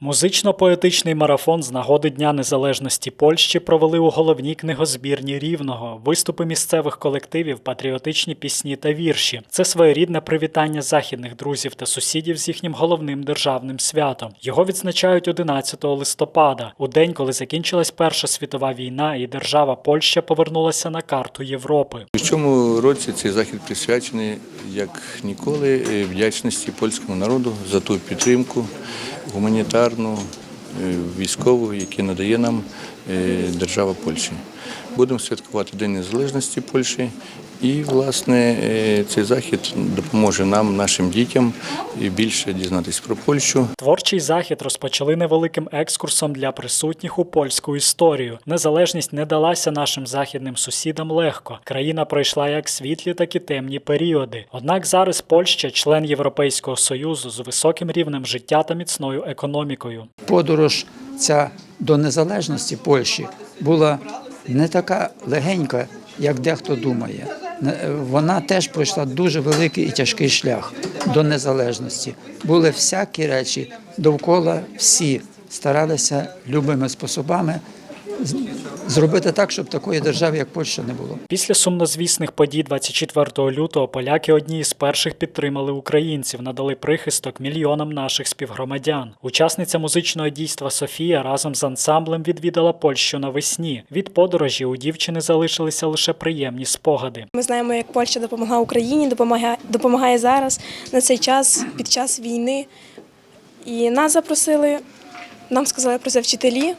Музично-поетичний марафон з нагоди Дня Незалежності Польщі провели у головній книгозбірні Рівного. Виступи місцевих колективів, патріотичні пісні та вірші. Це своєрідне привітання західних друзів та сусідів з їхнім головним державним святом. Його відзначають 11 листопада, у день, коли закінчилась Перша світова війна, і держава Польща повернулася на карту Європи. У цьому році цей захід присвячений як ніколи вдячності польському народу за ту підтримку гуманітарну, е, військову, які надає нам держава Польщі. Будемо святкувати День Незалежності Польщі. І, власне, е, цей захід допоможе нам, нашим дітям, більше дізнатися про Польщу, Творчий захід розпочали невеликим екскурсом для присутніх у польську історію. Незалежність не далася нашим західним сусідам легко. Країна пройшла як світлі, так і темні періоди. Однак зараз Польща член Європейського союзу з високим рівнем життя та міцною економікою. подорож ця до незалежності Польщі була не така легенька, як дехто думає. Вона теж пройшла дуже великий і тяжкий шлях до незалежності. Були всякі речі довкола всі старалися любими способами зробити так, щоб такої держави, як Польща, не було. Після сумнозвісних подій 24 лютого поляки одні із перших підтримали українців, надали прихисток мільйонам наших співгромадян. Учасниця музичного дійства Софія разом з ансамблем відвідала Польщу навесні. Від подорожі у дівчини залишилися лише приємні спогади. Ми знаємо, як Польща допомогла Україні, допомагає, допомагає зараз на цей час під час війни. І нас запросили, нам сказали про це вчителі,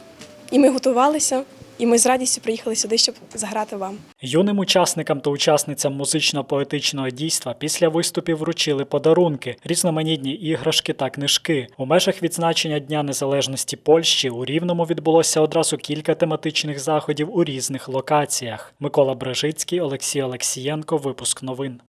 і ми готувалися. І ми з радістю приїхали сюди, щоб заграти вам. Юним учасникам та учасницям музично-поетичного дійства після виступів вручили подарунки, різноманітні іграшки та книжки. У межах відзначення Дня Незалежності Польщі у Рівному відбулося одразу кілька тематичних заходів у різних локаціях. Микола Брежицький, Олексій Олексієнко. Випуск новин.